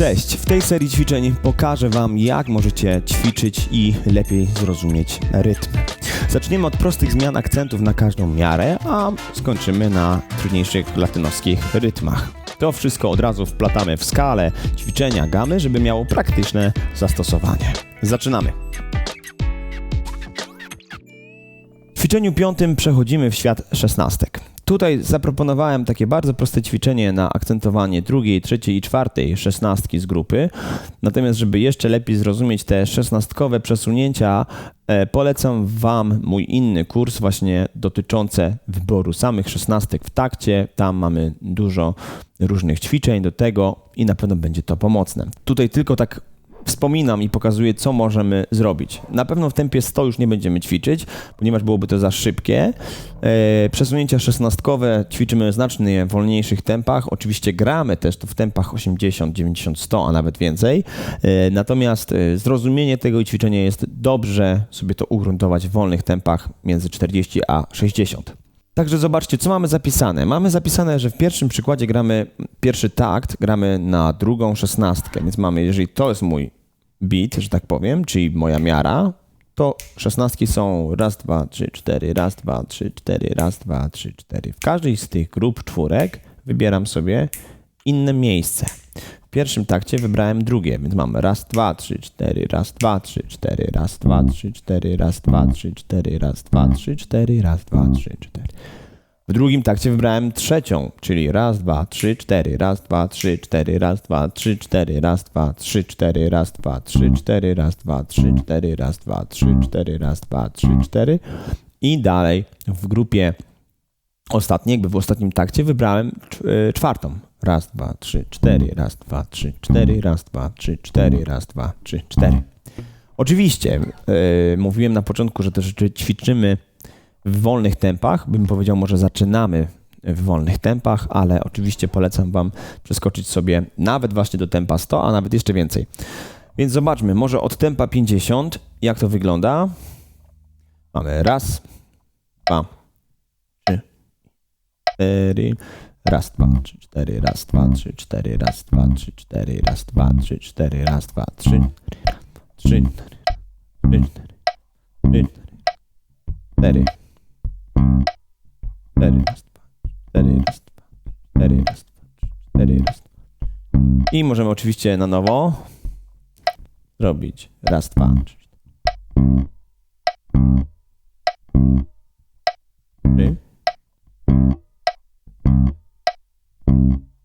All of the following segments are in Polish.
Cześć! W tej serii ćwiczeń pokażę Wam, jak możecie ćwiczyć i lepiej zrozumieć rytm. Zaczniemy od prostych zmian akcentów na każdą miarę, a skończymy na trudniejszych latynowskich rytmach. To wszystko od razu wplatamy w skalę ćwiczenia gamy, żeby miało praktyczne zastosowanie. Zaczynamy! W ćwiczeniu piątym przechodzimy w świat szesnastek. Tutaj zaproponowałem takie bardzo proste ćwiczenie na akcentowanie drugiej, trzeciej i czwartej szesnastki z grupy. Natomiast, żeby jeszcze lepiej zrozumieć te szesnastkowe przesunięcia, e, polecam Wam mój inny kurs właśnie dotyczący wyboru samych szesnastek w takcie. Tam mamy dużo różnych ćwiczeń do tego i na pewno będzie to pomocne. Tutaj tylko tak wspominam i pokazuję, co możemy zrobić. Na pewno w tempie 100 już nie będziemy ćwiczyć, ponieważ byłoby to za szybkie. E, przesunięcia szesnastkowe ćwiczymy w znacznie wolniejszych tempach. Oczywiście gramy też to w tempach 80, 90, 100, a nawet więcej. E, natomiast e, zrozumienie tego ćwiczenia jest dobrze sobie to ugruntować w wolnych tempach między 40 a 60. Także zobaczcie, co mamy zapisane. Mamy zapisane, że w pierwszym przykładzie gramy pierwszy takt, gramy na drugą szesnastkę, więc mamy, jeżeli to jest mój beat, że tak powiem, czyli moja miara, to szesnastki są raz, dwa, trzy, cztery, raz, dwa, trzy, cztery, raz, dwa, trzy, cztery. W każdej z tych grup czwórek wybieram sobie inne miejsce. W pierwszym takcie wybrałem drugie, więc mamy raz, dwa, trzy, cztery, raz, dwa, trzy, cztery, raz, dwa, trzy, cztery, raz, dwa, trzy, cztery, raz, dwa, trzy, cztery, raz, dwa, trzy, cztery. W drugim takcie wybrałem trzecią, czyli raz, dwa, trzy, cztery, raz, dwa, trzy, cztery, raz, dwa, trzy, cztery, raz, dwa, trzy, cztery, raz, dwa, trzy, cztery, raz, dwa, trzy, cztery, raz, dwa, trzy, cztery, raz, dwa, trzy, cztery. I dalej w grupie ostatniej, jakby w ostatnim takcie wybrałem czwartą. Raz, dwa, trzy, cztery, raz, dwa, trzy, cztery, raz, dwa, trzy, cztery, raz, dwa, trzy, cztery. Oczywiście, yy, mówiłem na początku, że te rzeczy ćwiczymy w wolnych tempach. Bym powiedział, może zaczynamy w wolnych tempach, ale oczywiście polecam Wam przeskoczyć sobie nawet właśnie do tempa 100, a nawet jeszcze więcej. Więc zobaczmy, może od tempa 50, jak to wygląda. Mamy raz, dwa, trzy, cztery, raz, dwa, trzy, cztery, raz, dwa, trzy, cztery, raz, dwa, trzy, cztery, raz, dwa, trzy, cztery, raz, dwa, trzy, trzy, cztery, trzy, cztery, cztery. 4, raz, 2, 4, raz, 2, 4, raz, 2, 4, raz, 2. I możemy oczywiście na nowo zrobić raz, dwa, trzy, cztery.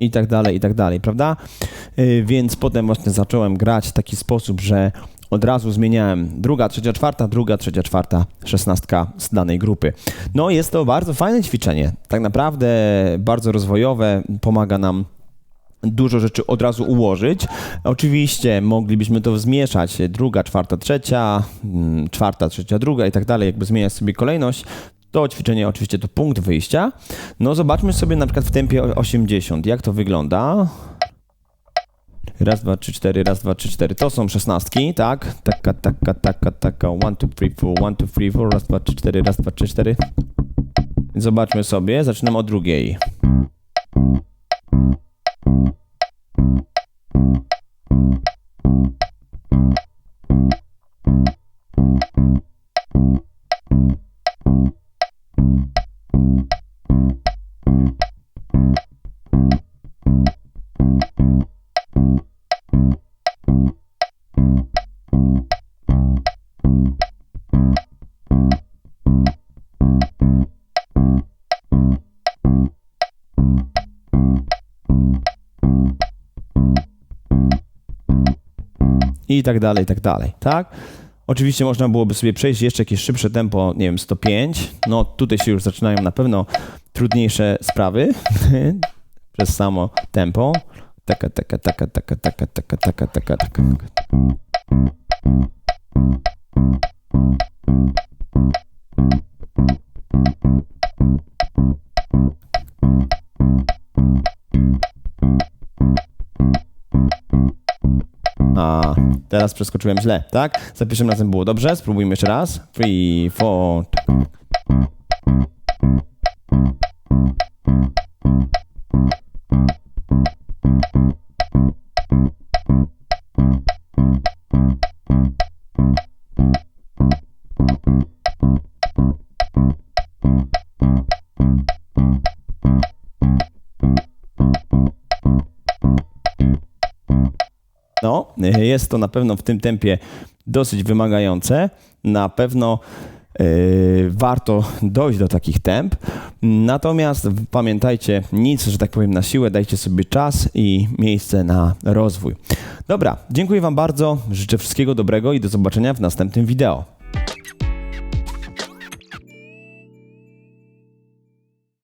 I tak dalej, i tak dalej, prawda? Y, więc potem właśnie zacząłem grać w taki sposób, że od razu zmieniałem druga, trzecia, czwarta, druga, trzecia, czwarta, szesnastka z danej grupy. No jest to bardzo fajne ćwiczenie, tak naprawdę bardzo rozwojowe, pomaga nam dużo rzeczy od razu ułożyć. Oczywiście moglibyśmy to zmieszać, druga, czwarta, trzecia, mm, czwarta, trzecia, druga i tak dalej, jakby zmieniać sobie kolejność. To ćwiczenie oczywiście to punkt wyjścia. No zobaczmy sobie na przykład w tempie 80, jak to wygląda. Raz, dwa, trzy, cztery, raz, dwa, trzy, cztery. To są szesnastki, tak? Taka, taka, taka, taka. One, two, three, four, one, two, three, four. Raz, dwa, trzy, cztery, raz, dwa, trzy, cztery. Zobaczmy sobie. Zaczynamy od drugiej. I tak dalej, i tak dalej, tak? Oczywiście można byłoby sobie przejść jeszcze jakieś szybsze tempo, nie wiem, 105. No tutaj się już zaczynają na pewno trudniejsze sprawy przez samo tempo. Taka, taka, taka, taka, taka, taka, taka, taka, taka. Teraz przeskoczyłem źle, tak? Za pierwszym razem było dobrze, spróbujmy jeszcze raz. Three, four. No, jest to na pewno w tym tempie dosyć wymagające. Na pewno yy, warto dojść do takich temp. Natomiast pamiętajcie, nic, że tak powiem, na siłę, dajcie sobie czas i miejsce na rozwój. Dobra, dziękuję Wam bardzo, życzę wszystkiego dobrego i do zobaczenia w następnym wideo.